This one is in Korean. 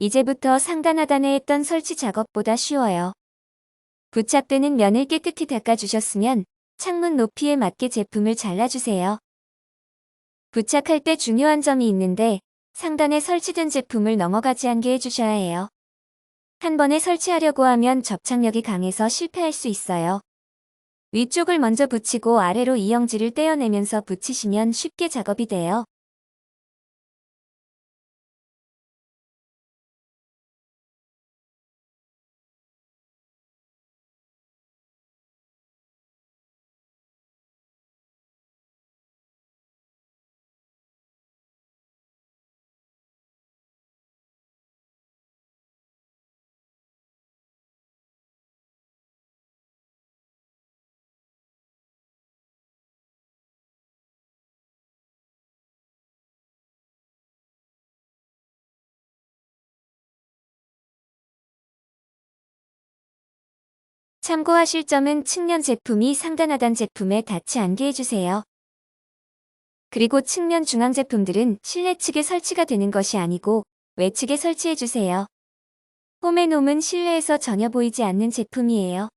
이제부터 상단 하단에 했던 설치 작업보다 쉬워요. 부착되는 면을 깨끗이 닦아주셨으면 창문 높이에 맞게 제품을 잘라주세요. 부착할 때 중요한 점이 있는데 상단에 설치된 제품을 넘어가지 않게 해주셔야 해요. 한 번에 설치하려고 하면 접착력이 강해서 실패할 수 있어요. 위쪽을 먼저 붙이고 아래로 이영지를 떼어내면서 붙이시면 쉽게 작업이 돼요. 참고하실 점은 측면 제품이 상단 하단 제품에 닿지 않게 해주세요. 그리고 측면 중앙 제품들은 실내 측에 설치가 되는 것이 아니고 외측에 설치해주세요. 홈앤홈은 실내에서 전혀 보이지 않는 제품이에요.